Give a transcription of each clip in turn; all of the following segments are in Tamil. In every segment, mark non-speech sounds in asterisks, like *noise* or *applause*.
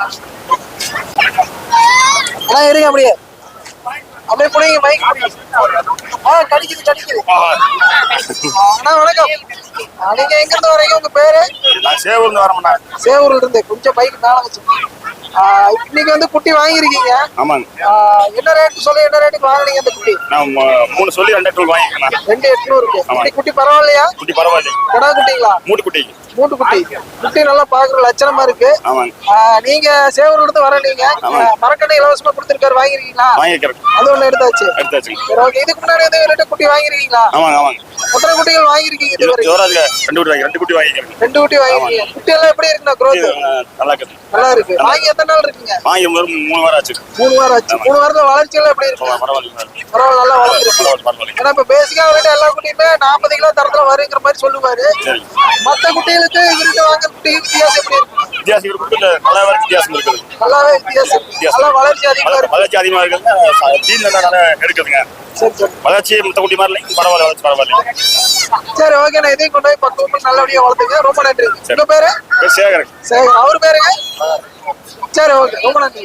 அண்ணா இருங்க அப்படியே. அப்படியே புடிங்க மைக் ஆ கடிக்குது கடிக்குது. அண்ணா வணக்கம். நீங்க எங்க இருந்து வரீங்க உங்க பேரு? நான் சேவூர்ல வரமுண்ணா சேவூர்ல இருந்து. கொஞ்சம் பைக் மேல வச்சு ஆ, இன்னைக்கு வந்து குட்டி வாங்கியிருக்கீங்க. ஆமாங்க. என்ன ரேட் சொல்லி என்ன ரேட்டுக்கு வாங்குனீங்க அந்த குட்டி? நான் மூணு சொல்லி ரெண்டு டூல் வாங்கிக்கணும் ரெண்டு எட்நூறுக்கு குட்டி குட்டி பரவாயில்லையா? குட்டி பரவாயில்ல. கடா குட்டிங்களா? மூட்டு குட்டி. மூட்டு குட்டி. குட்டி நல்லா பாக்குற லட்சணமா இருக்கு. நீங்க சேவூர்ல இருந்து வர நீங்க. மரக்கடை இலவசமா கொடுத்திருக்காரு வாங்கிருக்கீங்களா வாங்கிக்கிறேன் அது ஒண்ணு எடுத்தாச்சு. எடுத்தாச்சுங்க. சரி ஓகே இதுக்கு முன்னாடி வந்து ரெண்டு குட்டி வாங்கிருக்கீங்களா ஆமாங்க ஆமாங்க. எத்தனை குட்டிகள் வாங்கிருக்கீங்க ரெண்டு குட்டி வாங்கி ரெண்டு குட்டி வாங்கிக்கிறேன் ரெண்டு குட்டி வாங்கிருக்கீங்க குட்டி எல்லாம் எப்படி இருக்குண்ணா அஹ், நல்லா இருக்குது. நல்லா இருக்கு. வாங்கி எத்தனை நாள் இருக்குங்க? வாங்கி ஒரு மூணு வாரம் ஆச்சு. மூணு வாரம் ஆச்சு. மூணு வாரத்துல வளர்ச்சி எல்லாம் எப்படி இருக்கு? பரவாயில்ல பரவாயில்ல நல்லா வளர்ந்துருக்கு. ஏன்னா இப்ப பேசிக்கா அவர்கிட்ட எல்லா குட்டியுமே நாற்பது கிலோ தரத்துல வருங்கிற மாதிரி சொல்லுவாரு. மத்த குட்டிகளுக்கு இவர்கிட்ட வாங்குற குட்டிக்கு வித்தியாசம் எப்படி இருக்கு? வித்தியாசம் இருக்குது இல்ல நல்லா வரைக்கும் வித்தியாசம் இருக்குது. நல்லாவே வித்தியாசம். இருக்கு. நல்லா வளர்ச்சி அதிகமா வள- இருக்கு. வளர்ச்சி அதிகமா இருக்குதுங்க தீன் நல்லா எடுக்குதுங்க. வளர்ச்சி மத்த குட்டி மாதிரி பரவாயில்ல வளர்ச்சி பரவாயில்ல. சரி ஓகே நான் இதையும் கொண்டு போய் பண்ணி நல்லபடியா வளர்த்துங்க. ரொம்ப நன்றி உங்க பேரு? பேர் சேகரன். சரி அவர் பேருங்க? சரி ஓகே ரொம்ப நன்றி.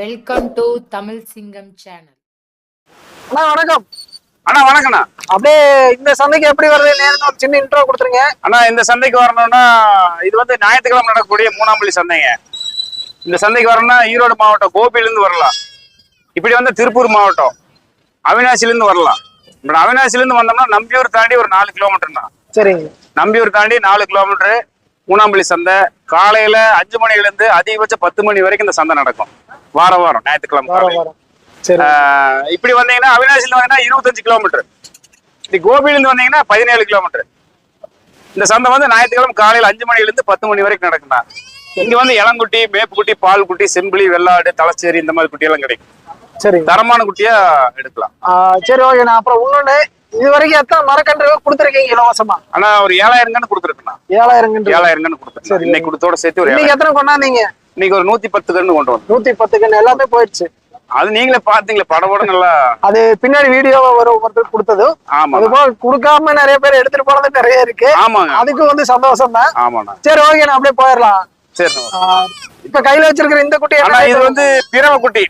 வெல்கம் டு தமிழ் சிங்கம் சேனல் அண்ணா வணக்கம். அண்ணா வணக்கண்ணா அப்படியே இந்த சந்தைக்கு எப்படி வருது? நேரம் ஒரு சின்ன இன்ட்ரோ கொடுத்துருங்க. அண்ணா இந்த சந்தைக்கு வரணும்னா இது வந்து ஞாயிற்றுக்கிழமை நடக்கக்கூடிய மூணாம் பள்ளி சந்தைங்க. இந்த சந்தைக்கு வரணும்னா ஈரோடு மாவட்டம் கோபியிலேருந்து வரலாம். இப்படி வந்து திருப்பூர் மாவட்டம் அவினாசிலேருந்து வரலாம். இப்போ அவினாசிலேருந்து வந்தோம்னா நம்பியூர் தாண்டி ஒரு நாலு கிலோமீட்டர்ண்ணா சரிங்க. நம்பியூர் தாண்டி நாலு கிலோமீட்டரு மூணாம்பள்ளி சந்தை. காலையில அஞ்சு மணிலேருந்து அதிகபட்சம் பத்து மணி வரைக்கும் இந்த சந்தை நடக்கும். வாரம் வாரம். ஞாயிற்றுக்கிழமை இப்படி வந்தீங்கன்னா அவினாசில வந்தீங்கன்னா இருபத்தஞ்சு கிலோமீட்டர் இப்படி கோபியிலேருந்து வந்தீங்கன்னா பதினேழு கிலோமீட்டர் இந்த சந்தை வந்து ஞாயிற்றுக்கிழமை காலையில அஞ்சு மணில இருந்து பத்து மணி வரைக்கும் நடக்கும்ண்ணா இங்க வந்து இளங்குட்டி மேப்புக்குட்டி பால் குட்டி செம்பிளி வெள்ளாடு தலச்சேரி இந்த மாதிரி குட்டி எல்லாம் கிடைக்கும். சரிங்க தரமான குட்டியா எடுக்கலாம். சரி ஓகே நான் அப்புறம் இன்னொன்னு இது வரைக்கும் எத்தனை மரக்கன்றுகள் கொடுத்துருக்கீங்க இலவசமா? ஆனா ஒரு ஏழாயிரம் கன்று கொடுத்துருக்குண்ணா ஏழாயிரம் கன்று. ஏழாயிரம் கன்று கொடுத்துருக்கேன் சரி. இன்னைக்கு கொடுத்தோட சேர்த்து ஒரு இன்னைக்கு ஏழாயிரம். எத்தனை கொண்டாந்தீங்க இன்னைக்கு ஒரு நூத்தி பத்து கன்று கொண்டு வந்தோம் நூத்தி பத்து கன்று எல்லாமே போயிடுச்சு. அது நீங்களே பாத்தீங்களே படபட நல்லா அது பின்னாடி வீடியோவா ஒரு ஒருத்தர் கொடுத்தது. ஆமா அது போக கொடுக்காம நிறைய பேர் எடுத்துட்டு போனது நிறைய இருக்கு. ஆமாங்க. அதுக்கு வந்து சந்தோஷம் தான் ஆமாண்ணா. சரி ஓகே நான் அப்படியே போயிடலாம். ஆ, இப்ப கையில வச்சிருக்கிற இந்த குட்டி ஆனா இது வந்து பிறவை குட்டி.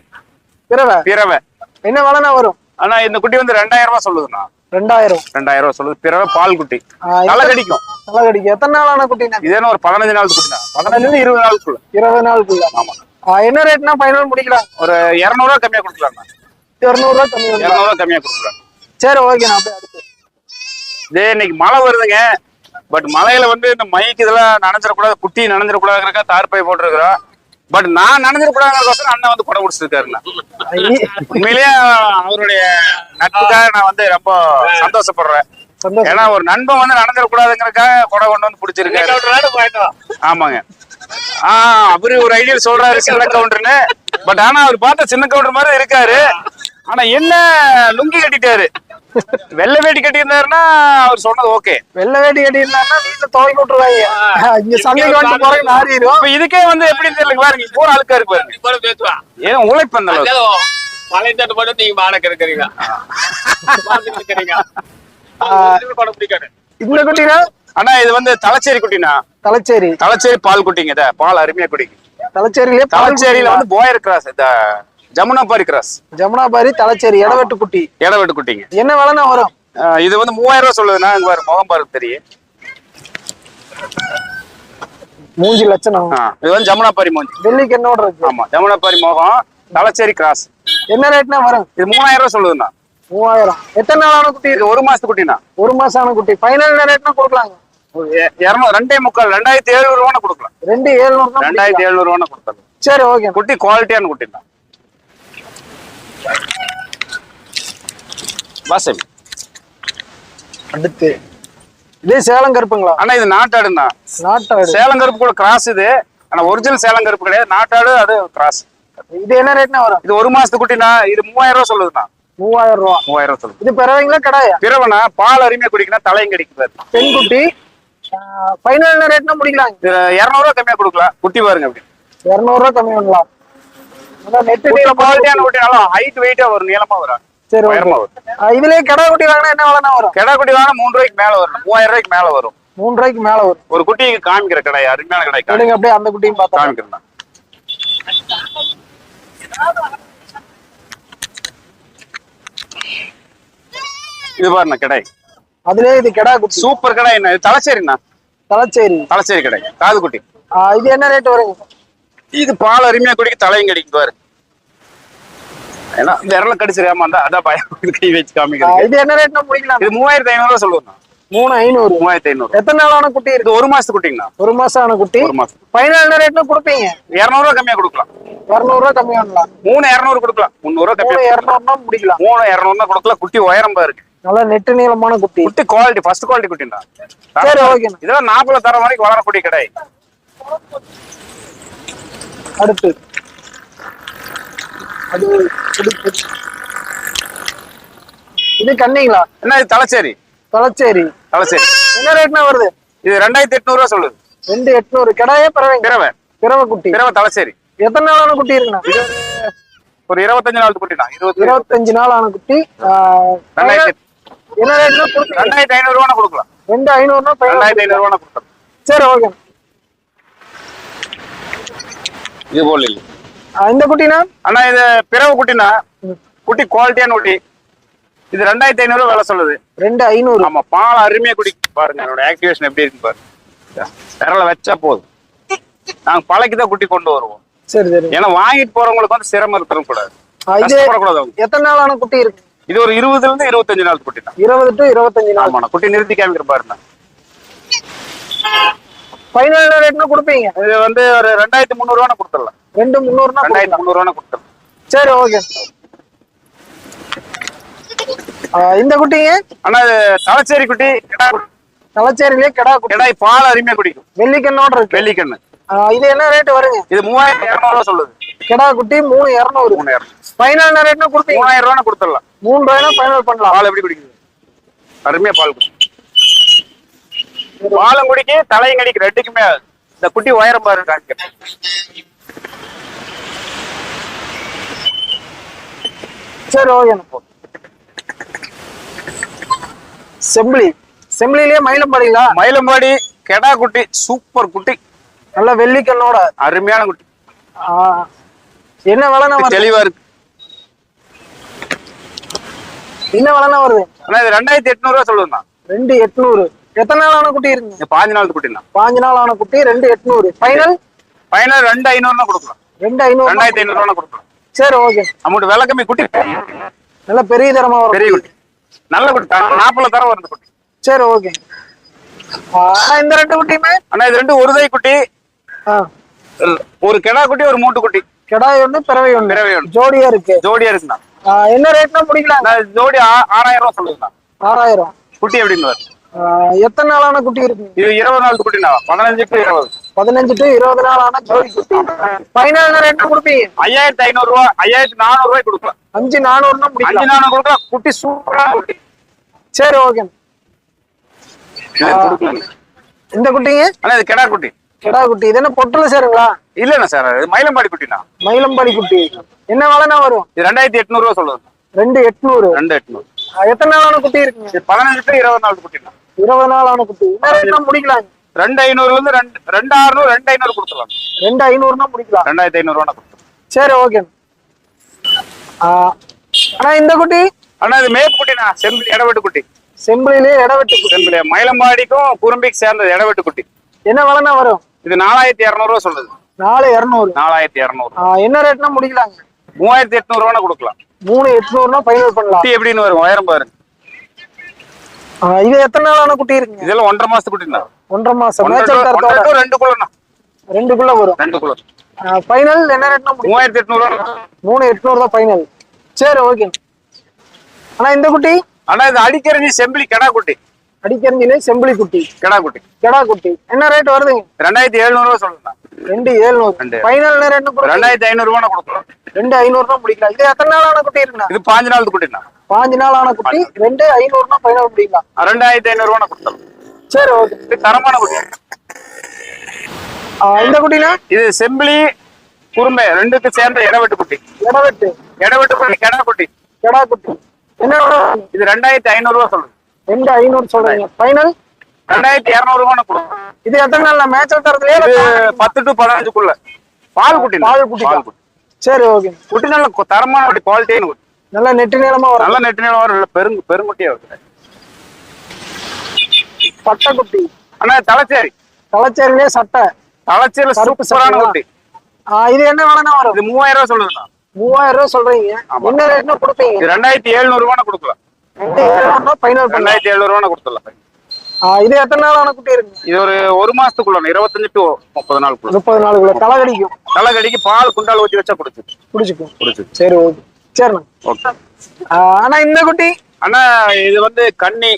பிறவை பிறவை என்ன விலைனா வரும்? ஆனா இந்த குட்டி வந்து ரெண்டாயிரம் ரூபாய் சொல்லுதுண்ணா. ரெண்டாயிரம். ரெண்டாயிரம் ரூபாய் சொல்லுது. பிறவை பால் குட்டி. எத்தனை- கடிக்கும். நல்லா கிடைக்கும். எத்தனை நாளான குட்டினா இது ஒரு பதினஞ்சு நாள் குட்டி தான் பதினஞ்சுல இருந்து இருபது நாளுக்குள்ள. இருபது நாளுக்குள்ள. ஆமா. என்ன ரேட்னா ஃபைனல் முடிக்கலாம் ஒரு இருநூறுவா கம்மியா கொடுக்கலாம்ண்ணா. இருநூறுவா கம்மி வரும். இருநூறுவா கம்மியா கொடுக்கலாம் சரி ஓகே நான் அப்படியே அடுத்து. இதே இன்னைக்கு மழை வருதுங்க. பட் மழையில வந்து இந்த மைக்கு இதெல்லாம் நனைஞ்சிடக்கூடாது குட்டி நனைஞ்சிடக்கூடாதுங்கிறக்கா தார்பை போட்டிருக்கிறோம். பட் நான் நனைஞ்சிடக்கூடாதுங்கிறக்கோசரம் அண்ணன் வந்து குடை பிடிச்சிருக்காருண்ணா உண்மையிலேயே அவருடைய நட்புக்காக நான் வந்து ரொம்ப சந்தோஷப்படுறேன். ஏன்னா ஒரு நண்பன் வந்து நடந்துடக்கூடாதுங்கிறதுக்காக கொடை கொண்டு வந்து பிடிச்சிருக்காரு. ஆமாங்க. ஆஹ் அவரு ஒரு ஐடியா சொல்றாரு சின்ன கவுண்டர்னு பட் ஆனா அவர் பார்த்த சின்ன கவுண்டர் மாதிரி இருக்காரு. ஆனா என்ன லுங்கி கட்டிட்டாரு. வெள்ளை வேட்டி கட்டியிருந்தாருன்னா அவர் சொன்னது ஓகே. வெள்ளை வேட்டி கட்டியிருந்தாங்கன்னா வீட்டுல துவைக்க விட்டுருவாங்க. இங்க சந்தைக்கு வந்து போறேன் நாரிடும் இப்ப இதுக்கே வந்து எப்படி தெரியல பாருங்க ஒரு அழுக்கா இருக்கு பாருங்க. பேசுவா. ஏன் உழைப்பு அந்த அளவுக்கு. மலை தட்டு மட்டும் நீங்க மாடக்கு இருக்கிறீங்க இந்த குட்டினா? ஆனா இது வந்து தலச்சேரி குட்டினா தலைச்சேரி. தலச்சேரி பால் குட்டிங்க பால் அருமையா குடிங்க. தலைச்சேரியிலே தலச்சேரியில வந்து போயர் கிராஸ் இந்த ஜமுனாபாரி கிராஸ் ஜமுனாபாரி தலைச்சேரி இடவெட்டு குட்டி இடவெட்டு குட்டிங்க என்ன விலைனா வரும்? இது வந்து மூவாயிரம் ரூபாய் சொல்லுதுன்னா இங்க பாரு முகம் பாரு தெரியும். மூஞ்சி லட்சணம். இது வந்து ஜமுனாபாரி மூஞ்சி. டெல்லிக்கு என்னோட இருக்கு? ஆமா ஜமுனாபாரி முகம் தலச்சேரி கிராஸ் என்ன ரேட்னா வரும்? இது மூணாயிரம் ரூபாய் சொல்லுதுண்ணா. மூவாயிரம். எத்தனை நாளான குட்டி? இது ஒரு மாசத்து குட்டினா ஒரு மாசம் ஆன குட்டி. ஃபைனல் ரேட்னா கொடுக்கலாங்க? இரநூறு ரெண்டே முக்கால் ரெண்டாயிரத்தி எழுநூறு ரூபான்னு கொடுக்கலாம். ரெண்டு ஏழுநூறு தான் ரெண்டாயிரத்தி எழுநூறு ரூபான்னு கொடுக்கலாம் சரி ஓகே குட்டி குவாலிட்டியான குட்டி தான் வாசவி அடுத்து. இதே சேலம் கருப்புங்களா? ஆனா இது நாட்டாடுண்ணா. நாட்டாடு. சேலம் கருப்பு கூட கிராஸ் இது. ஆனா ஒரிஜினல் சேலம் கருப்பு கிடையாது. நாட்டாடு அது கிராஸ் இது என்ன ரேட்னா வரும்? இது ஒரு மாசத்து குட்டினா இது மூவாயிரம் ரூபாய் சொல்லுதுண்ணா. மூவாயிரம் ரூபா. மூவாயிரம் ரூபாய் சொல்லுது. இது பிறவைங்களா கடாயா? பிறவனா பால் அருமையா குடிக்கணும் தலையும் கிடைக்குது பெண் குட்டி ஃபைனல் ரேட்னா முடிக்கலாங்க? இது இரநூறுவா கம்மியா கொடுக்கலாம். குட்டி பாருங்க அப்படி. இரநூறுவா கம்மி பண்ணலாம் நல்லா நெட்டு குட்டி நீளமா குவாலிட்டியான குட்டி நல்லா ஹைட் வெயிட்டா வரும் நீளமா வரும். சரி இதுலயே கடா குட்டி வாங்கினா என்ன விலைனா வரும்? கிடா குட்டி மூணு ரூபாய்க்கு மேல வரும் மூவாயிரம் ரூபாய்க்கு மேல வரும். மூணு ரூபாய்க்கு மேல வரும். ஒரு குட்டிக்கு காமிக்கிற கடை அருமையான கடை எடுங்க அப்படியே அந்த குட்டியும் பார்த்தா காமிக்கிறேன் இது பாருண்ணா கடை அதுலயே இது கெடா குட்டி. சூப்பர் கடை என்ன? இது தலைச்சேரிண்ணா தலைச்சேரி தலைச்சேரி கடை காது குட்டி. இது என்ன ரேட் வருங்க இது பால் அருமையா குடிக்க தலையும் கிடைக்கும் பாரு. ஏன்னா விரல கடிச்சிருக்காம இருந்தா அதான் பயம். கை வச்சு காமிக்கிறது இது என்ன ரேட்னா முடிக்கலாம்? இது மூவாயிரத்தி ஐநூறு ரூபா சொல்லுவோம். மூணு ஐநூறு. மூவாயிரத்தி ஐநூறு. எத்தனை நாளான குட்டி இது இருக்கு ஒரு மாசத்து குட்டிங்கண்ணா. ஒரு மாசம் ஆன குட்டி. ஒரு மாசம் ஃபைனல் என்ன ரேட்னா கொடுப்பீங்க? இருநூறுவா கம்மியா கொடுக்கலாம். இருநூறு ரூபா கம்மி பண்ணலாம் மூணு இருநூறு கொடுக்கலாம். முந்நூறுவா கம்மியா இருநூறுனா முடிக்கலாம். மூணு இருநூறுனா கொடுக்கலாம். குட்டி உயரம் இருக்கு நல்லா நெட்டு நீளமான குட்டி. குட்டி குவாலிட்டி ஃபர்ஸ்ட் குவாலிட்டி குட்டிண்ணா. சரி, ஓகேண்ணா. இதெல்லாம் நாற்பது தர வரைக்கும் வளரக்கூடிய கடை. அடுத்து. அது இது- கண்ணிங்களா? என்ன இது தலைச்சேரி? தலைச்சேரி. தலைச்சேரி. என்ன ரேட்னா வருது? இது ரெண்டாயிரத்தி எட்நூறு ரூபா சொல்லுது. ரெண்டு எட்நூறு. கிடாயே பிறவைங்க. பிறவை. பிறவை குட்டி. பிறவை தலைச்சேரி. எத்தனை நாளான குட்டி இருக்குண்ணா? ஒரு இருபத்தஞ்சு நாள் குட்டிண்ணா. இருபத்தி இருபத்தஞ்சு நாள் ஆன குட்டி என்ன ரேட்னா ரெண்டாயிரத்தி ஐநூறு ரூபா கொடுக்கலாம். ரெண்டு ஐநூறுனா. ரெண்டாயிரத்தி ஐநூறு ரூபா கொடுக்கலாம். சரி ஓகே இது போல இல்லை. இந்த குட்டினா? அண்ணா இது பிறவை குட்டிண்ணா குட்டி குவாலிட்டியான குட்டி. இது ரெண்டாயிரத்தி ஐநூறு விலை சொல்லுது. ரெண்டு ஐநூறு. ஆமா பால் அருமையா குடி. பாருங்க என்னோட ஆக்டிவேஷன் எப்படி இருக்கு பாருங்க. விரல வச்சா போதும். நாங்க பழக்கி தான் குட்டி கொண்டு வருவோம். சரி சரி. ஏன்னா வாங்கிட்டு போறவங்களுக்கு வந்து சிரமம் இருக்கணும் கூடாது. எத்தனை நாளான குட்டி இருக்கு? இது ஒரு இருபதுல இருந்து இருபத்தஞ்சு நாள் குட்டி தான் இருபது டு இருபத்தஞ்சு நாள். குட்டி நிறுத்தி காமிக்கிற பாருண்ணா. ஃபைனல் ரேட்னா கொடுப்பீங்க. இது வந்து ஒரு ரெண்டாயிரத்தி முந்நூறு ரூபா கொடுத்துடலாம். ரெண்டு முந்நூறுனா ரெண்டாயிரத்தி முந்நூறு ரூபா கொடுத்துடலாம். சரி ஓகே இந்த குட்டிங்க? ஆனா தலைச்சேரி குட்டி கிடா குட்டி. தலைச்சேரியிலே கிடா கிடாய் பால் அருமையா குடிக்கும். வெள்ளிக்கண்ணோட இருக்கு. வெள்ளிக்கண்ணு. இது என்ன ரேட் வருங்க? இது மூவாயிரத்தி இரநூறு ரூபா சொல்லுது. கிடா குட்டி மூணு இரநூறு. மூணாயிரம் ஃபைனல் ரேட்னா கொடுப்பீங்க. மூணாயிரம் ரூபா கொடுத்துடலாம். மூணு ரூபாய்னா ஃபைனல் பண்ணலாம். பால் எப்படி குடிக்குது? அருமையா பால் குடிக்கும். பாலும் குடிக்கு தலையும் கடிக்கு ரெண்டுக்குமே. இந்த குட்டி உயரம் பாரு காமிக்கிறேன். சரி ஓகே செம்பிளி செம்பிளிலேயே மயிலம்பாடிங்களா மயிலம்பாடி கெடா குட்டி சூப்பர் குட்டி. நல்ல வெள்ளிக்கண்ணோட. அருமையான குட்டி. என்ன விலைனா வருது? தெளிவா இருக்கு. என்ன விலைனா வருது? ஆனா இது ரெண்டாயிரத்தி எட்நூறு ரூபா சொல்லுதுண்ணா. ரெண்டு எட்நூறு. எத்தனை நாள் ஆன குட்டி இருக்குங்க பாஞ்சு நாள் குட்டிண்ணா பாஞ்சு நாள் ஆன குட்டி ரெண்டு எட்நூறு. ஃபைனல் ஃபைனல் ரெண்டு ஐநூறுனா கொடுக்கலாம். ரெண்டு ஐநூறு ரெண்டாயிரத்தி ஐநூறு ரூபா கொடுக்கலாம். சரி ஓகே விலை கம்மி குட்டி நல்ல பெரிய தரமா வரும். பெரிய குட்டி. நல்ல குட்டி. நாற்பது தரம் வருது குட்டி. சரி ஓகே இந்த ரெண்டு குட்டியுமே? ஆனா இது ரெண்டு ஒரு தை குட்டி ஒரு கெடா குட்டி ஒரு மூட்டு குட்டி. கிடாய் ஒண்ணு பிறவை ஒண்ணு. பிறவை ஒண்ணு. ஜோடியா இருக்கு. ஜோடியா இருக்குண்ணா. என்ன ரேட்னா முடிக்கலாம். ஜோடி ஆறாயிரம் ரூபா சொல்லுங்கண்ணா ஆறாயிரம். குட்டி எப்படின்னு எத்தனை நாள் ஆன குட்டி இருக்குங்க இது இருபது நாள் குட்டிண்ணா பதினஞ்சு டு இருபது. பதினஞ்சு டு இருபது நாள் ஆன ஜோடி குட்டி ஃபைனல் ரேட் கொடுப்பீங்க ஐயாயிரத்தி ஐநூறு ரூபா ஐயாயிரத்தி நானூறு ரூபாய் கொடுக்கலாம். அஞ்சு நானூறுனா அஞ்சு முடிக்கலாம் நானூறு கொடுக்கலாம் குட்டி சூப்பரா குட்டி. சரி ஓகே இந்த குட்டிங்க? ஆனா இது கெடா குட்டி. கிடா குட்டி. இது என்ன பொட்டுல சேருங்களா? இல்லண்ணா சார் இது மயிலம்பாடி குட்டிண்ணா. மயிலம்பாடி குட்டி. என்ன விலைனா வரும்? இது ரெண்டாயிரத்தி எட்நூறு ரூபா சொல்லுது. ரெண்டு எட்நூறு. ரெண்டு எட்நூறு. எத்தனை நாள் ஆன குட்டி இருக்குங்க? இது பதினஞ்சு டு இருபது நாள் குட்டிண்ணா. இருபது நாள் ஆன குட்டி. என்ன ரேட்னா முடிக்கலாம்? ரெண்டு ஐநூறுல இருந்து ரெண்டு ரெண்டு அறுநூறு ரெண்டு ஐநூறு கொடுத்துடலாம். ரெண்டு ஐநூறுனா முடிக்கலாம். ரெண்டாயிரத்தி ஐநூறு ரூபா கொடுத்துருலாம் சரி ஓகே ஆனா இந்த குட்டி? ஆனா இது மேப்பு குட்டிண்ணா. செம்பிளி இடவெட்டு குட்டி. செம்பிளிலே இடவெட்டு குட்டி. செம்பிளி மயிலம்பாடிக்கும் குறும்பிக்கு சேர்ந்தது இடவெட்டு குட்டி. என்ன விலைனா வரும்? இது நாலாயிரத்தி இரநூறுவா சொல்லுது. நாலு இரநூறு. நாலாயிரத்தி இரநூறு. என்ன ரேட்னா முடிக்கலாங்க? மூவாயிரத்தி எட்நூறு ரூபா கொடுக்கலாம். மூணு எட்நூறுனா ஃபைனல் பண்ணலாம். குட்டி எப்படின்னு வரும்? உயரம் பாருங்க. இது எத்தனை நாள் ஆன குட்டி இருக்குங்க? இதெல்லாம் ஒன்றரை மாசத்து குட்டிண்ணா. ஒன்றரை மாசம். மேய்ச்சல் ஒன்றரை தரத்தோட to ரெண்டுக்குள்ளண்ணா ரெண்டுக்குள்ள வரும். ரெண்டுக்குள்ள. ஃபைனல் என்ன ரேட்னா மூவாயிரத்தி எட்நூறு மூணு எட்நூறு தான் ஃபைனல் சரி ஓகே ஆனா இந்த குட்டி? ஆனா இது அடிக்கறிஞ்சி செம்பிளி கெடா குட்டி. அடிக்கரஞ்சிலே செம்பிளி குட்டி கெடா குட்டி கெடா குட்டி என்ன ரேட் வருதுங்க? ரெண்டாயிரத்தி எழுநூறு ரூபா சொல்லுங்க. ரெண்டு ஏழ்நூறு ரெண்டு. ஃபைனல் கொடுங்க ரெண்டாயிரத்தி ஐநூறு ரூபா கொடுக்கலாம் ரெண்டு ஐநூறு தான் முடிக்கலாம் இது எத்தனை நாள் ஆன குட்டி இருக்குண்ணா? இது பாஞ்சு நாள் குட்டிண்ணா. பாஞ்சு நாள் ஆன குட்டி ரெண்டு ஐநூறுனா ஃபைனல் முடிக்கலாம் ரெண்டாயிரத்தி ஐநூறு ரூபா கொடுக்கலாம் சரி ஓகே. தரமான குட்டி. இந்த குட்டினா? இது செம்பிளி குறும்பை ரெண்டுக்கு சேர்ந்த இடவெட்டு குட்டி. இடவெட்டு இடவெட்டு குட்டி கெடா குட்டி கெடா குட்டி என்ன? இது ரெண்டாயிரத்தி ஐநூறு ரூபா சொல்லுங்க. ரெண்டு ஐநூறு சொல்றீங்க. ஃபைனல் ரெண்டாயிரத்தி இருநூறு கொடுக்கும் இது எத்தனை நாள்ல? தரதுலயே இது பத்து டு பதினஞ்சுக்குள்ள. பால் குட்டி பால் குட்டி. பால் குட்டி. சரி ஓகே குட்டி நல்ல தரமான குட்டி குவாலிட்டியான நல்லா நெட்டு நீளமா வரும். நல்ல நெட்டு நீளம் வரும். நல்ல பெருங்கு பெருங்குட்டியா வருது பட்டை குட்டி ஆனா தலைச்சேரி. தலைச்சேரிலே சட்டை. தலைச்சேரி கருப்பு சூப்பரான சட்டை குட்டி. இது என்ன விலைனா வரும்? இது மூவாயிரம் ரூபாய் சொல்லுதுண்ணா. மூவாயிரம் ரூபாய் சொல்றீங்க. என்ன ரேட்னா கொடுப்பீங்க? ரெண்டாயிரத்தி எழுநூறு ரூபாய் கொடுக்கலாம். ரெண்டாயிரத்தி எழுநூறு ரூபாய் கொடுத்துடலாம். இது எத்தனை நாள் ஆன குட்டி இருக்கு? இது ஒரு ஒரு மாசத்துக்குள்ள இருபத்தஞ்சு டு முப்பது நாளுக்குள்ள. முப்பது நாளுக்குள்ள. தலை கடிக்கும். தலைகடிக்கு பால் குண்டால் ஊற்றி வச்சா குடிச்சு குடிச்சுக்கும். குடிச்சு சரி ஓகே. சரிண்ணா. ஓகே. ஆ, ஆனா இந்த குட்டி? அண்ணா இது வந்து கன்னி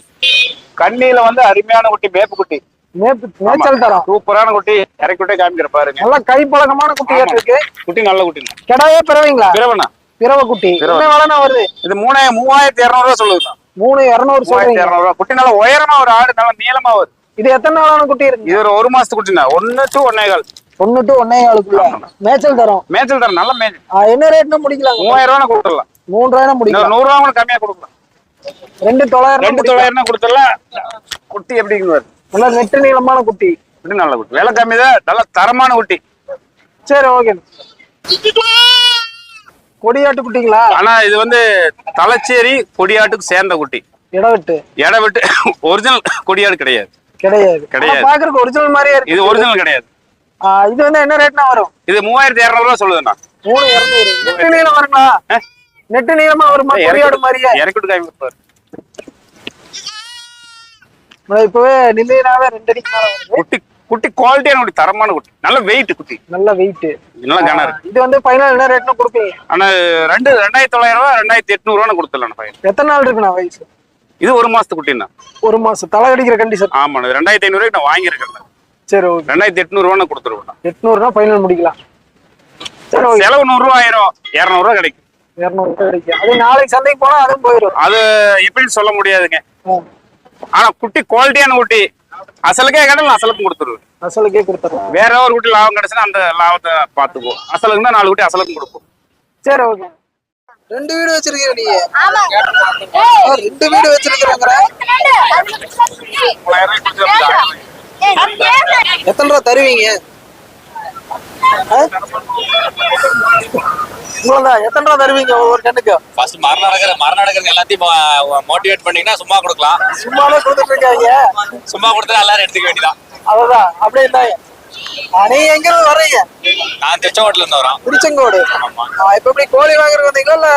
கன்னியில வந்து அருமையான குட்டி மேப்பு குட்டி. மேப்பு மேய்ச்சல் தரம். சூப்பரான குட்டி. இறக்கி விட்டே காமிக்கிற பாருங்க. நல்லா கை பழக்கமான குட்டி ஆமா. இருக்கு குட்டி நல்ல குட்டி கிடாயே பிறவீங்களா? பிறவண்ணா. பிறவ குட்டி. என்ன வருது? இது மூணாயிரம் மூவாயிரத்தி இருநூறு ரூபா சொல்லுதுண்ணா மூணு இருநூறு சொல்றீங்க. இருநூறு ரூபா குட்டி நல்ல உயரமா ஒரு ஆடு நல்ல நீளமா வருது. இது எத்தனை நாளான குட்டி இருக்கு? இது ஒரு ஒரு மாசத்து குட்டிண்ணா. ஒன்னு டு ஒன்னே கால். ஒண்ணு டு ஒன்னே காலுக்குள்ள. மேய்ச்சல் தரம்? மேய்ச்சல் தர நல்ல மேய்ச்சல். என்ன ரேட்னா முடிக்கலாம்? மூவாயிரம் ரூபா கொடுத்துடலாம். மூணு இன்னொரு முடிக்கலாம். நூறு ரூபா கூட கம்மியா கொடுக்கலாம். ரெண்டு தொள்ளாயிரம் ரெண்டு தொள்ளாயிரம் கொடுத்துடலாம். குட்டி எப்படிங்க வருது? நல்லா நெட்டு நீளமான குட்டி. குட்டி நல்ல குட்டி. விலை கம்மி தான் நல்ல தரமான குட்டி. சரி ஓகே. கொடியாட்டு குட்டிங்களா? ஆனா இது வந்து தலைச்சேரி கொடியாட்டுக்கு சேர்ந்த குட்டி. இடவெட்டு எடை விட்டு ஒரிஜினல் *laughs* கொடியாடு கிடையாது. கிடையாது. கிடையாது. பாக்குறதுக்கு ஒரிஜினல் மாதிரியே இருக்கு. இது ஒரிஜினல் கிடையாது. இது வந்து என்ன ரேட்னா வரும்? இது மூவாயிரத்தி இருநூறு ரூபா சொல்லுதுண்ணா. மூணு இருநூறு. நெட்டு நீளம் வருங்களா? நெட்டு நீளமா வருமா? கொடியாடு மாதிரியே. இறக்கிட்டு காமி பாரு நான் இப்பவே நில்லைனாவே ரெண்டு அடிக்கு மேல வருது. குட்டி குவாலிட்டியான குட்டி தரமான குட்டி. நல்ல வெயிட் குட்டி. நல்ல வெயிட் நல்ல கனம் இருக்கு இது வந்து ஃபைனல் என்ன ரேட்னு கொடுப்பீங்க? ஆனா ரெண்டு ரெண்டாயிரத்தி தொள்ளாயிரம் ரூபா ரெண்டாயிரத்தி எட்நூறு ரூபா கொடுத்துடலாம் ஃபைன் எத்தனை நாள் இருக்குண்ணா வயசு? இது ஒரு மாசத்து குட்டிண்ணா. ஒரு மாசம். தலை கடிக்கிற கண்டிஷன் ஆமாண்ணா ரெண்டாயிரத்தி ஐநூறு நான் வாங்கியிருக்கேன் சரி ஓகே. ரெண்டாயிரத்தி எட்நூறு ரூபா கொடுத்துருவேன் எட்நூறுனா ஃபைனல் முடிக்கலாம். செலவு நூறு ரூபா ஆயிரம் இருநூறு ரூபா கிடைக்கும். இரநூறு கிடைக்கும். அது நாளைக்கு சந்தைக்கு போனா அதுவும் போயிடும் அது எப்படின்னு சொல்ல முடியாதுங்க. ஆனா குட்டி குவாலிட்டியான குட்டி அசலுக்கே கடல் அசலுக்கும் கொடுத்துருவேன் அசலுக்கே கொடுத்துடலாம் வேற ஒரு குட்டி லாபம் கிடைச்சுன்னா அந்த லாபத்தை பார்த்துக்குவோம் அசலுக்கு தான் நாலு குட்டி அசலுக்கும் கொடுப்போம் சரி ஓகே ரெண்டு வீடு வச்சிருக்கீங்க நீங்க ரெண்டு வீடு வச்சிருக்கிறேங்கிற எத்தனை ரூபா தருவீங்க எத்தனை ரூபா தருவீங்க ஒவ்வொரு கண்ணுக்கு? ஃபர்ஸ்ட் மரணம் நடக்கிற எல்லாத்தையும் மோட்டிவேட் பண்ணீங்கன்னா சும்மா கொடுக்கலாம். சும்மாவே கொடுத்துட்டு இருக்காங்க சும்மா கொடுத்தா எல்லாரும் எடுத்துக்க வேண்டியதான் அதுதான் அப்படியே இருந்தாங்க நீங்க எங்க இருந்து வர்றீங்க? நான் திருச்செங்கோட்டுல இருந்து வரோம் திருச்செங்கோடு. ஆ, இப்ப எப்படி கோழி வாங்குறது வந்தீங்களா இல்ல?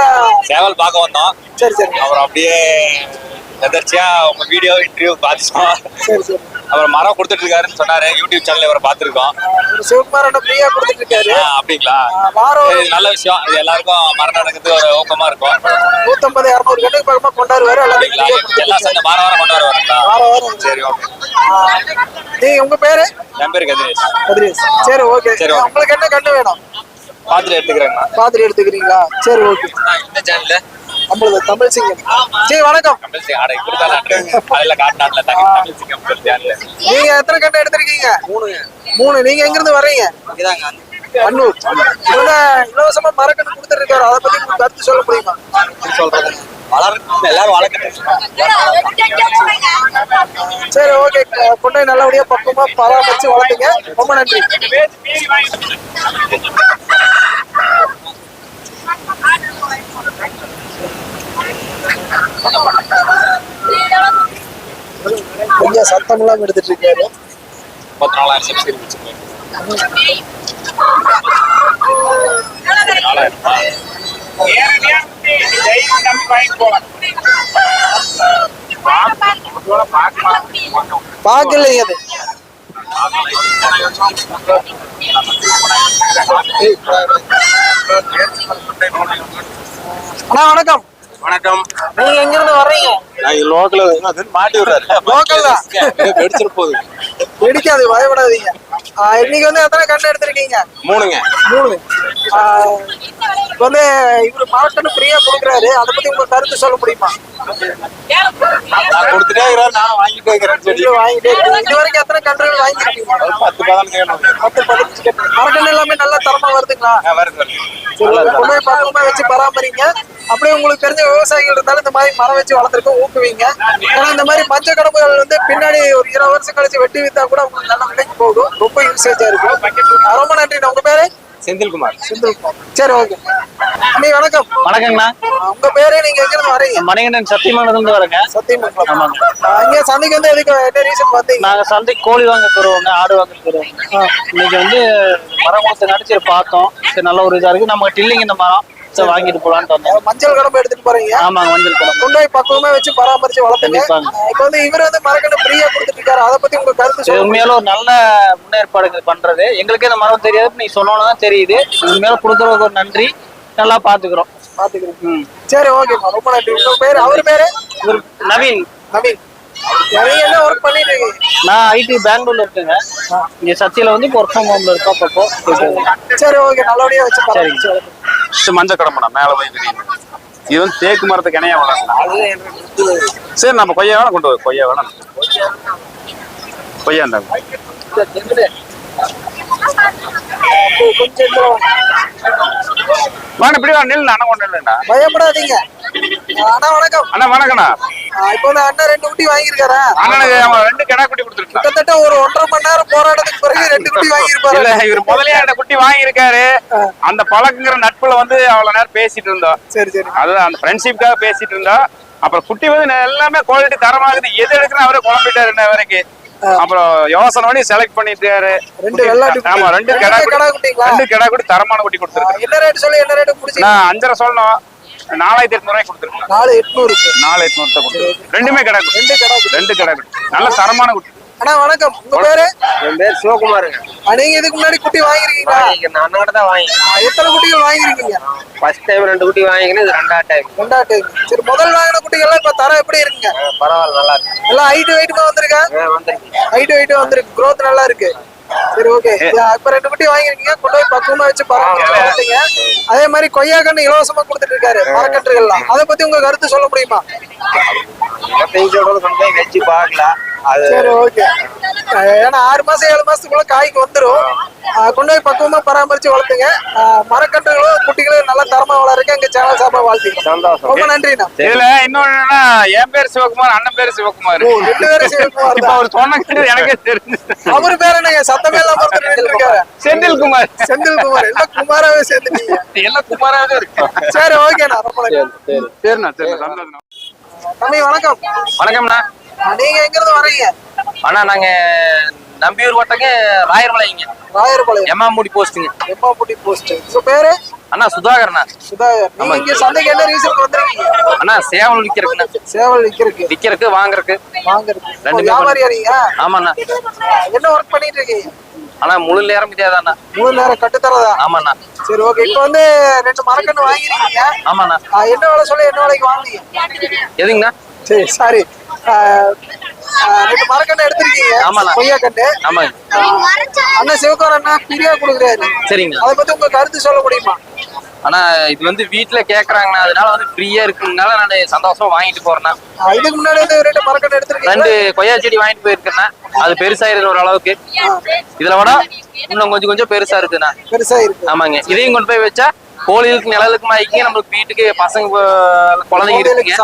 சேவல் பார்க்க வந்தோம். சரி சரி. அப்புறம் அப்படியே எதர்ச்சியா உங்க வீடியோ இன்டர்வியூ சரி சரி. அப்புறம் மரம் கொடுத்துட்டு இருக்காருன்னு சொன்னாரு யூடியூப் சேனல் இவரை பார்த்துருக்கோம். ஒரு சிவகுமார் ஃப்ரீயா கொடுத்துட்டு இருக்காரு அப்படிங்களா? நல்ல விஷயம். இது எல்லாருக்கும் மரம் நடக்கிறது ஒரு ஊக்கமா இருக்கும். நூத்தம்பது இரநூறு கட்டுக்கு பக்கமா கொண்டாடுவாரு. அப்படிங்களா? எல்லாம் சேர்ந்து வாரம் வாரம் கொண்டு வருவாங்களா வாரம் வாரம் சரி ஓகே நீங்க உங்க பேரு? என் பேரு கதிரேஷ். கதிரேஷ். சரி ஓகே சரி. உங்களுக்கு என்ன கண்டு வேணும்? பார்த்துட்டு எடுத்துக்கிறேங்கண்ணா. பாத்துட்டு எடுத்துக்கிறீங்களா? சரி ஓகே இந்த சேனல்ல நம்மளது தமிழ் சிங்கம். சரி வணக்கம். தமிழ் சிங்கம் ஆடை கொடுத்தா அதில் காட்டினாட்ல தமிழ் சிங்கம் சேனல் நீங்க எத்தனை கண்டு எடுத்திருக்கீங்க? மூணு. மூணு. நீங்க எங்க இருந்து வர்றீங்க அன்னூர் இவங்க இலவசமா மரக்கன்று கொடுத்துட்டு இருக்காரு அதை பத்தி உங்களுக்கு கருத்து சொல்ல முடியுமா? சொல்றது? எல்லாரும் வளர்க்கணும் சரி ஓகே. கொண்டை நல்லபடியா பக்குவமா பராமரிச்சு வளர்த்துங்க. ரொம்ப நன்றி. சத்தம் எல்லாம் எடுத்துட்டு இருக்காரு முப்பத்தி நாலாயிரம் சப்ஸ்கிரைப் பாக்கலைங்க அது. அண்ணா வணக்கம். வணக்கம். நீங்க எங்க இருந்து வர்றீங்க? நான் லோக்கல் மாட்டி விடுறாரு. Local தான். வெடிச்சிட போகுது. பிடிக்காது பயப்படாதீங்க. இன்னைக்கு வந்து எத்தனை கண்டு எடுத்திருக்கீங்க? மூணுங்க. மூணு. இப்ப வந்து இவரு மாவட்டம் ஃப்ரீயா கொடுக்குறாரு. அதை பத்தி உங்க கருத்து சொல்ல முடியுமா? கொடுத்துட்டே இருக்கிறேன் நானும் வாங்கிட்டே இருக்கிறேன் சரி இது வாங்கிட்டே. இது வரைக்கும் எத்தனை கன்றுகள் வாங்கிருக்கீங்க பத்து பதினஞ்சு பத்து பதினஞ்சு கன்று மரக்கன்று எல்லாமே நல்ல தரமா வருதுங்களா? வருது வருது. பக்குவமா வச்சு பராமரிங்க. அப்படியே உங்களுக்கு தெரிஞ்ச விவசாயிகள் இருந்தாலும் இந்த மாதிரி மரம் வச்சு வளர்த்துருக்க ஊக்குவீங்க. ஏன்னா இந்த மாதிரி மஞ்சள் கடம்புகள் வந்து பின்னாடி ஒரு இருபது வருஷம் கழிச்சு வெட்டி வித்தா கூட உங்களுக்கு நல்ல விலைக்கு போகும். ரொம்ப யூசேஜா இருக்கும். ரொம்ப நன்றி உங்க பேரு? செந்தில்குமார். செந்தில்குமார். சரி ஓகே. நீ வணக்கம். வணக்கங்கண்ணா. உங்க பேரே நீங்க எங்க இருந்து வரீங்க? மணிகண்டன் சத்தியமானதுல இருந்து வரேங்க. சத்தியமங்கலம். ஆமாங்க. இங்க சந்தைக்கு வந்து எதுக்கு என்ன ரீசன் வந்தீங்க நாங்க சந்தைக்கு கோழி வாங்க போறோங்க ஆடு வாங்க போறோம் இன்னைக்கு வந்து மரம் கொடுத்து நடிச்சு பார்த்தோம். சரி நல்ல ஒரு இதா இருக்கு. நம்ம டில்லிங் இந்த மரம். சரி வாங்கிட்டு போலான்ட்டு வந்தோம் மஞ்சள் கடம்பு எடுத்துட்டு போறீங்க? ஆமாங்க மஞ்சள் கிழமை கொண்டு போய் பக்குவமா வச்சு பராமரிச்சு வளர்த்துங்க. கண்டிப்பாங்க. இப்ப வந்து இவர் வந்து மரக்கண்டு ஃப்ரீயா கொடுத்துட்டு இருக்காரு. அதை பத்தி உங்க கருத்து சொல்லுங்க. உண்மையால ஒரு நல்ல முன்னேற்பாடுகள் பண்றது. எங்களுக்கே இந்த மரம் தெரியாது. நீ சொன்னோன்னு தான் தெரியுது. உண்மையால கொடுக்கறதுக்கு ஒரு நன்றி. நல்லா பாத்துக்கிறோம் பாத்துக்கிறேன். சரி ஓகேம்மா ரொம்ப நன்றி. உங்க பேரு? அவர் பேரு? இவர் நவீன். நவீன். என்ன ஒர்க் பண்ணிட்டு இருக்கீங்க நான் ஐடி பெங்களூர்ல இருக்கேங்க. இங்க சத்தியில வந்து ஒர்க் ஃப்ரம் ஹோம்ல இருக்கோம் அப்பப்போ போயிட்டு வருவோம். சரி ஓகே நல்லபடியா வச்சு மஞ்சள் கடம்புண்ணா மேல போய் தெரியும் இது வந்து தேக்கு மரத்துக்கு இணையா வளர்க்கலாம் சரி நம்ம கொய்யா வேணா கொண்டு வர கொய்யா வேணா கொய்யா இருந்தாங்க வாங்க இப்படி வா. நெல் அண்ணன் கொண்டு இல்லைண்ணா பயப்படாதீங்க. அண்ணா வணக்கம். அண்ணா வணக்கண்ணா ஆ, இப்போ அண்ணா ரெண்டு குட்டி வாங்கியிருக்காரா? அண்ணனுக்கு அவன் ரெண்டு கிடா குட்டி கொடுத்துருக்கான். கிட்டத்தட்ட ஒரு ஒன்றரை மணி நேரம் போராட்டத்துக்கு பிறகு ரெண்டு குட்டி வாங்கியிருப்பாரு. இல்ல இவர் முதலே அந்த குட்டி வாங்கியிருக்காரு. அந்த பழக்கங்கிற நட்புல வந்து அவ்வளவு நேரம் பேசிட்டு இருந்தோம். சரி சரி. அதுதான் அந்த ஃப்ரெண்ட்ஷிப்காக பேசிட்டு இருந்தோம். அப்புறம் குட்டி வந்து எல்லாமே குவாலிட்டி தரமாகுது. எது எடுக்கணும் அவரே குழம்பிட்டாரு இன்ன வரைக்கும். அப்புறம் யோசனை பண்ணி செலக்ட் பண்ணிட்டாரு ரெண்டு. ஆமா ரெண்டு கிடா? ரெண்டு கிடா குட்டி தரமான குட்டி கொடுத்துருக்கு என்ன ரேட் சொல்லி என்ன ரேட் நான் அஞ்சரை சொல்லணும். நாலாயிரத்தி எட்நூறு ரூபாய் கொடுத்துருக்கேன் நாலு எட்நூறுக்கு நாலு எட்நூறு தான் கொடுத்துருக்கு ரெண்டுமே கிடா ரெண்டு கிடா ரெண்டு கிடா நல்ல தரமான குட்டி. அண்ணா வணக்கம். உங்க பேரு? என் பேர் சிவகுமாருங்க. நீங்க இதுக்கு முன்னாடி குட்டி வாங்கிருக்கீங்களா? நான் அண்ணாட்ட தான் வாங்கி எத்தனை குட்டிகள் வாங்கிருக்கீங்க? ஃபர்ஸ்ட் டைம் ரெண்டு குட்டி வாங்கிக்கிறேன் இது ரெண்டாவது டைம் ரெண்டாவது டைம் சரி முதல் வாங்கின குட்டிகள்லாம் இப்ப தரம் எப்படி இருக்குங்க? பரவாயில்ல நல்லா இருக்கு. எல்லாம் ஹைட் வெயிட்டுமா வந்திருக்கா? வந்துருக்கு. ஹைட் வெயிட் வந்திருக்கு. Growth நல்லா இருக்கு. சரி ஓகே இப்ப ரெண்டு குட்டி வாங்கிருக்கீங்க கொண்டு போய் பக்குவமா வச்சு பராமரிச்சு அதே மாதிரி கொய்யா கண்ணு இலவசமா கொடுத்துட்டு இருக்காரு. மரக்கன்றுகள்லாம். அதை பத்தி உங்க கருத்து சொல்ல முடியுமா? வச்சு பார்க்கலாம். அது சரி ஓகே ஏன்னா ஆறு மாசம் ஏழு மாசத்துக்குள்ள காய்க்கு வந்துரும். கொண்டு போய் பக்குவமா பராமரிச்சு வளர்த்துங்க. மரக்கன்றுகளும் குட்டிகளும் நல்லா தரமா வளர்க்க எங்க சேனல் சார்பா சந்தோஷம். ரொம்ப நன்றிண்ணா. இதுல இன்னொன்னு என் பேர் சிவகுமார் அண்ணன் பேர் சிவகுமார். ரெண்டு பேரும் சிவகுமார் இப்ப. அவர் சொன்ன எனக்கே தெரிஞ்சு. அவரு பேர் என்னங்க? சத்தமே இல்லாம ஒருத்தர் நின்னுட்டு இருக்காரு செந்தில்குமார். செந்தில்குமார். எல்லாம் குமாராவே சேர்ந்துட்டீங்க. எல்லாம் குமாராவே இருக்கு. சரி ஓகேண்ணா. ரொம்ப நன்றி. சரிண்ணா சரிண்ணா. தம்பி வணக்கம். வணக்கம்ண்ணா. நீங்க எங்க இருந்து வர்றீங்க அண்ணா நாங்க நம்பியூர் வட்டங்க ராயர்மலைங்க ராயர்பாளையம். எம்மாமுடி போஸ்ட்டுங்க. எம்மாபுட்டி போஸ்ட் உங்க பேரு? அண்ணா சுதாகர்ண்ணா. சுதாகர். நீங்க இங்க சந்தைக்கு என்ன ரீசன் வந்திருக்கீங்க? அண்ணா சேவல் விற்கிறதுக்குண்ணா சேவல் விக்கிறதுக்கு. விற்கிறதுக்கு வாங்குறதுக்கு. வாங்குறதுக்கு. ரெண்டுமே ஓ, வியாபாரியா நீங்க ஆமாண்ணா. என்ன ஒர்க் பண்ணிட்டு இருக்கீங்க? அண்ணா முழு நேரம் இதேதாண்ணா. மூணு நேரம் கட்டுத்தரதா ஆமாண்ணா. சரி ஓகே இப்போ வந்து ரெண்டு மரக்கன்று வாங்கிருக்கீங்க ஆமாண்ணா. என்ன விலை சொல்லி என்ன விலைக்கு வாங்குனீங்க? எதுங்கண்ணா? சரி சாரி ரெண்டு மரக்கன்று எடுத்திருக்கீங்க. கொய்யா ஆமாங்க. அண்ணன் சிவகார் அண்ணா பிரியா கொடுக்குறாரு. சரிங்கண்ணா அதை பத்தி உங்க கருத்து சொல்ல முடியுமா? ஆனா இது வந்து வீட்டுல கேக்குறாங்கண்ணா. அதனால வந்து ஃப்ரீயா இருக்குங்கனால நான் சந்தோஷமா வாங்கிட்டு போறேன்னா இதுக்கு முன்னாடி ரெண்டு மரக்கன்று எடுத்திருக்கீங்க ரெண்டு கொய்யா செடி வாங்கிட்டு போயிருக்கேன்னா அது பெருசாயிருது ஒரு அளவுக்கு. இதுல விட இன்னும் கொஞ்சம் கொஞ்சம் பெருசா இருக்குண்ணா. பெருசா இருக்கு. ஆமாங்க. இதையும் கொண்டு போய் வச்சா கோழிகளுக்கு நிழலுக்கு மாய்க்கு நம்மளுக்கு வீட்டுக்கு பசங்க குழந்தைங்க இருக்குங்க.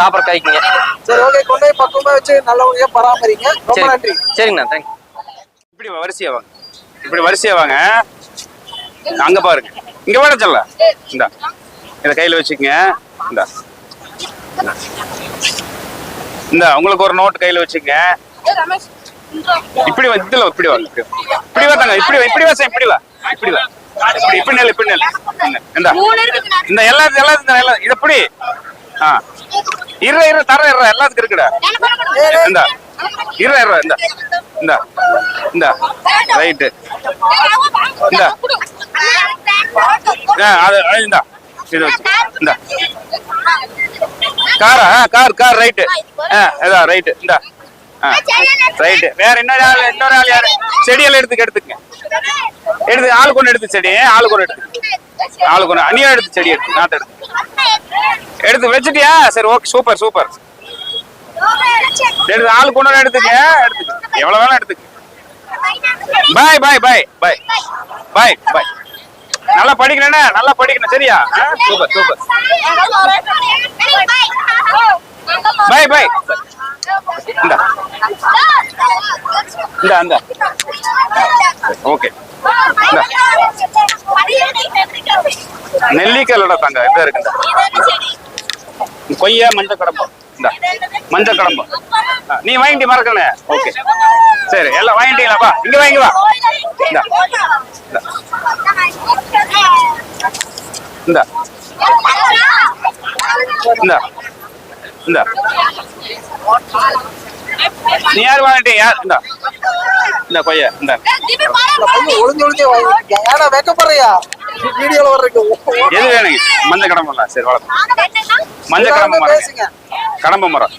சாப்பிட காய்க்குங்க. சரி ஓகே கொண்டு போய் பக்குவமா வச்சு நல்லபடியா பராமரிங்க. ரொம்ப சரி. நன்றி. சரிங்கண்ணா தேங்க்யூ இப்படி வா, வரிசையா வாங்க. இப்படி வரிசையா வாங்க. அங்க பாருங்க. இங்க வேட சொல்ல. இந்த. இத கையில வச்சுக்கங்க. இந்த. இந்த உங்களுக்கு ஒரு நோட் கையில வச்சுக்கங்க. இப்படி இதுல வா, இப்படி வா. இப்படி வா தாங்க. இப்படி வா இப்படி வா இப்படி வா. இப்படி வா. இப்படி இப்படி நெல் இப்படி இந்த இந்த எல்லாத்துக்கும் எல்லாத்துக்கும் எல்லாம் இது எப்படி ஆ. இரு இரு தர இரு எல்லாத்துக்கும் இருக்குடா. இந்த. இரு இரு இந்த. இந்த. இந்த. ரைட்டு. இந்த. அது அது இந்த. இது வச்சு. இந்த. காரா கார் கார் ரைட்டு. ஆ இதான் ரைட்டு. இந்த. ஆ. ரைட்டு. வேற இன்னொரு ஆள் இன்னொரு ஆள் யாரு? செடியெல்லாம் எடுத்துக்க எடுத்துக்கங்க. எடுத்து ஆளுக்கு ஒன்று எடுத்து செடி ஆளு கொண்டு எடுத்து. ஆளு கொண்டு அணியா எடுத்து செடி எடுத்து நாத்து எடுத்து. எடுத்து வச்சுட்டியா? சரி ஓகே சூப்பர் சூப்பர். எடுத்து ஆளு கொண்டு எடுத்துக்க எடுத்துக்க. எவ்வளவு வேணா எடுத்துக்க. பாய் பாய் பாய் பாய் பாய் பாய் நல்லா படிக்கணும் நல்லா படிக்கணும் சரியா? Super super. Bye bye. இந்த. இந்த அந்த ஓகே. நெல்லிக்காயோட தாங்க இது இருக்குங்க கொய்யா மஞ்சள் கடம்பு. இந்த. மஞ்சள் கடம்பு. நீ வாங்கிட்டு மறக்கணே ஓகே. சரி எல்லாம் வாங்கிட்டீங்களாப்பா இங்க வாங்கி வா இந்த. இந்த. இந்த. நீ யார் வாங்கிட்டீங்க யார் இந்த. இந்த கொய்யா இந்த. வீடியோல வர்றதுக்கு எது வேணுங்க மஞ்சள் கடம்புல சரி வளர்க்கும் மஞ்சள் கடம்பு மரம். கடம்பு மரம்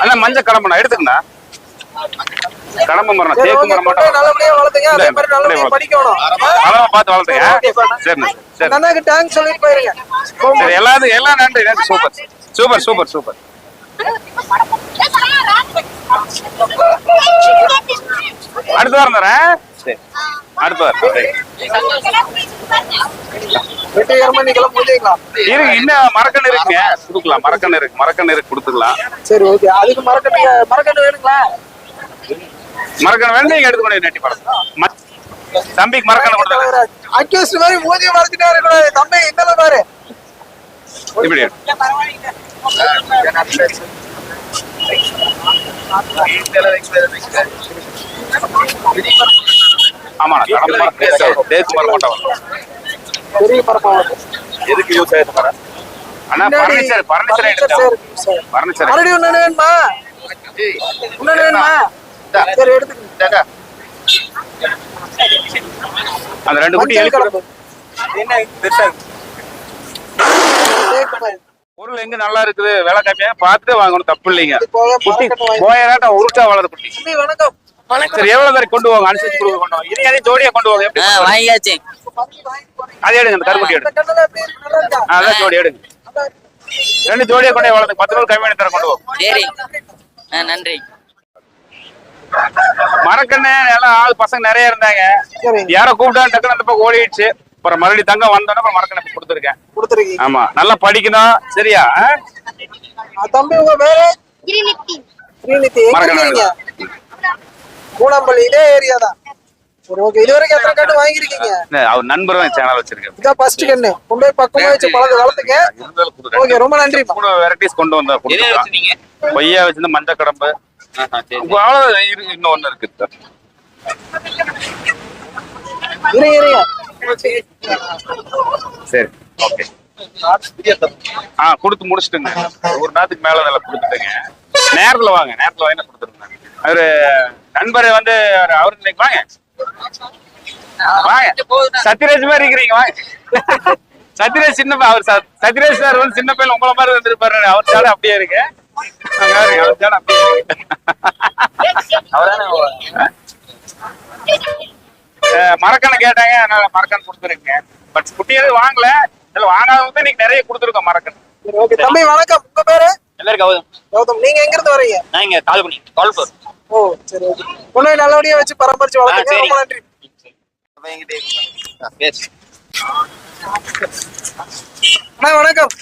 அதான் மஞ்சள் கடம்புண்ணா எடுத்துக்கண்ணா. கடம்பு மரம். தேக்கு மரம் மட்டும் நல்லபடியா வளர்த்துங்க. அதே மாதிரி இந்த, நல்லபடியா இப்படி படிக்கணும். அளவா பார்த்து வளர்த்துங்க. சரிண்ணா சரி அண்ணாக்கு டேங்க் சொல்லிட்டு போயிருங்க. சரி எல்லாத்துக்கும் எல்லாம் நன்றி நன்றி. சூப்பர். Super super super. அடுத்த வாரம் தரேன் சரி. அடுத்த வாரம். சரி. வெற்றிகரமா நீங்களாம் முடிஞ்சுக்கலாம் இருக்கு இன்னும் மரக்கன்று இருக்குங்க. கொடுக்கலாம். மரக்கன்று இருக்கு. மரக்கன்று இருக்கு. கொடுத்துக்கலாம். சரி ஓகே அதுக்கு மரக்கட்டு மரக்கட்டு வேணுங்களா? மரக்கன்று வேணும் நீங்க எடுத்துக்கொண்டு நெட்டி மரம் தம்பிக்கு மரக்கன்று கொடுத்துருங்க அக்யூஸ்ட் மாதிரி மூஞ்சி மறைச்சிட்டே இருக்கக்கூடாது தம்பி இந்த பாரு. இப்படி. ஆமாண்ணா கடம்பு மரம் தேக்கு- தேக்கு மரம் மட்டும் வரும். பெரிய மரமா எதுக்கு யூஸ் ஆயிடுது மரம் அண்ணா பர்னிச்சர் பர்னிச்சர் மறுபடியும் ஒண்ணு வேணுமா? இன்னொன்னு வேணுமா? சரி எடுத்துக்கங்க அந்த ரெண்டு குட்டி. பொருள் எங்க நல்லா இருக்குது? விலை கம்மியா? பார்த்துட்டு வாங்கணும். தப்பு இல்லைங்க. குட்டி போயராட்டம் உருட்டா வளர குட்டி. வணக்கம். சரி எவ்வளவு பேர் கொண்டு வாங்க? அனுசரிச்சு கொடுக்க கொண்டு வாங்க. இது அதே ஜோடியா கொண்டு வாங்க. எப்படி? வாங்கியாச்சு. அதே எடுங்க அந்த கருக்குட்டி எடுங்க அதான் ஜோடி எடுங்க. ரெண்டு ஜோடியா கொண்டு போய் வளர்த்து பத்து ரூபா கம்மி பண்ணி தர கொண்டு வாங்க சரி. நன்றி. மரக்கண்ணு எல்லாம் ஆள் பசங்க நிறைய இருந்தாங்க. சரி யாரோ கூப்பிட்டா டக்குனு அந்த பக்கம் ஓடிடுச்சு. அப்புறம் மறுபடியும் தங்கம் வந்தோன்னே அப்புறம் மரக்கண்ணு கொடுத்துருக்கேன். கொடுத்துருக்கீங்க. ஆமா நல்லா படிக்கணும். சரியா? தம்பி உங்க பேரு? கூடம்பள்ளி இதே ஏரியா தான். அவர் நண்பரும் சேனல் வச்சிருக்கேன் இதான் ஃபர்ஸ்ட் கண்ணு. கொண்டு போய் பக்கமா வச்சு பழக வளர்த்துங்க. ஓகே ரொம்ப நன்றி மூணு வெரைட்டிஸ் கொண்டு வந்தா கொய்யா வச்சிருந்து மஞ்சள் கடம்பு அவ்வளவு இருக்கு. சார் ஓகே ஆ கொடுத்து முடிச்சிட்டுங்க. ஒரு நேரத்துக்கு மேல அதில் கொடுத்துட்டுங்க. நேரத்துல வாங்க நேரத்துல வாங்க கொடுத்துருங்க. அவரு நண்பர் வந்து அவரு- அவரு இன்னைக்கு வாங்க. வாங்க. சத்யராஜ் மாதிரி இருக்கிறீங்க வாங்க. சத்யராஜ் சின்ன பையன். அவர் சத்யராஜ் சார் வந்து சின்ன பையன் உங்களை மாதிரி வந்துருப்பாரு அவர் சார் அப்படியே இருக்கு. மரக்கண்ணை கேட்டாங்க அதனால மரக்கண் கொடுத்துருங்க பட் குட்டி எதுவும் வாங்கல. இதுல வாங்காதவங்க இன்னைக்கு நிறைய கொடுத்துருக்கோம் மரக்கண் ஓகே தம்பி வணக்கம். உங்க பேரு? எல்லாரும் கௌதம். கௌதம் நீங்க எங்க இருந்து வரீங்க? நான் இங்க கால் பண்ணி கால் ஓ சரி ஓகே நல்லபடியா வச்சு பராமரிச்சு வளர்த்துங்க. ரொம்ப நன்றி. அண்ணா வணக்கம்.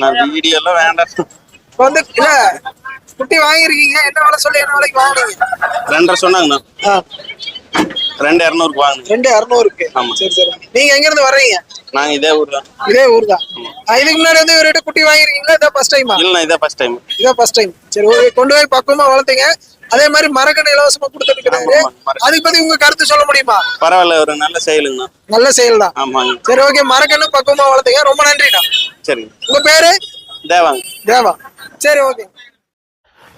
நான் வீடியோ எல்லாம் வேண்டாம். இப்ப வந்து இல்ல குட்டி வாங்கியிருக்கீங்க. என்ன விலை சொல்லி என்ன விலைக்கு வாங்குனீங்க? ரெண்டரை சொன்னாங்கண்ணா. ரெண்டு இரநூறுக்கு வாங்கினேன். ரெண்டு அறுநூறுக்கு ஆமா. சரி சரி. நீங்க எங்க இருந்து வர்றீங்க? நாங்க இதே ஊர் தான். இதே ஊர் தான் இதுக்கு முன்னாடி வந்து இவர்கிட்ட குட்டி வாங்கிருக்கீங்களா இதான் ஃபர்ஸ்ட் டைமா இல்லைண்ணா இதான் ஃபர்ஸ்ட் டைம் இதான் ஃபர்ஸ்ட் டைம் சரி ஓகே கொண்டு போய் பக்குவமா வளர்த்தீங்க. அதே மாதிரி மரக்கடை இலவசமா கொடுத்துருக்காரு. அதுக்கு பத்தி உங்க கருத்து சொல்ல முடியுமா? பரவாயில்ல ஒரு நல்ல செயலுங்கண்ணா. நல்ல செயல் தான் ஆமாங்க. சரி ஓகே மரக்கண்ணு பக்குவமா வளர்த்தீங்க. ரொம்ப நன்றிண்ணா. சரிங்க. உங்க பேரு? தேவாங்க. தேவா. சரி ஓகே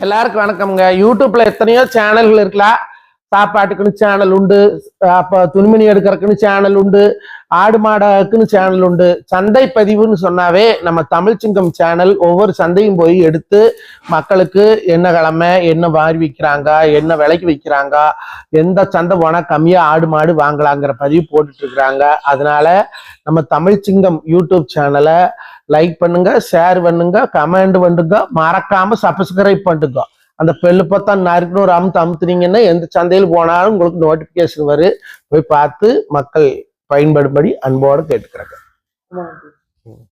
எல்லாருக்கும் வணக்கம்ங்க. யூடியூப்ல எத்தனையோ சேனல்கள் இருக்கலாம் சாப்பாட்டுக்குன்னு சேனல் உண்டு. அப்போ துணிமணி எடுக்கிறதுக்குன்னு சேனல் உண்டு. ஆடு மாடக்குன்னு சேனல் உண்டு. சந்தை பதிவுன்னு சொன்னாவே நம்ம தமிழ் சிங்கம் சேனல் ஒவ்வொரு சந்தையும் போய் எடுத்து மக்களுக்கு என்ன கிழமை என்ன வாரி விற்கிறாங்க என்ன விலைக்கு விற்கிறாங்க எந்த சந்தை போனால் கம்மியாக ஆடு மாடு வாங்கலாங்கிற பதிவு போட்டுட்ருக்குறாங்க. அதனால் அதனால நம்ம தமிழ் சிங்கம் யூடியூப் சேனலை லைக் பண்ணுங்க ஷேர் பண்ணுங்க கமெண்ட் பண்ணுங்க மறக்காமல் சப்ஸ்கிரைப் பண்ணுங்க. அந்த பெல்லு பார்த்தா நறுக்குன்னு ஒரு அமுத்து அமுத்துனீங்கன்னா எந்த சந்தையில் போனாலும் உங்களுக்கு நோட்டிபிகேஷன் வரும் போய் பார்த்து மக்கள் பயன்படும்படி அன்போடு கேட்டுக்கிறாங்க.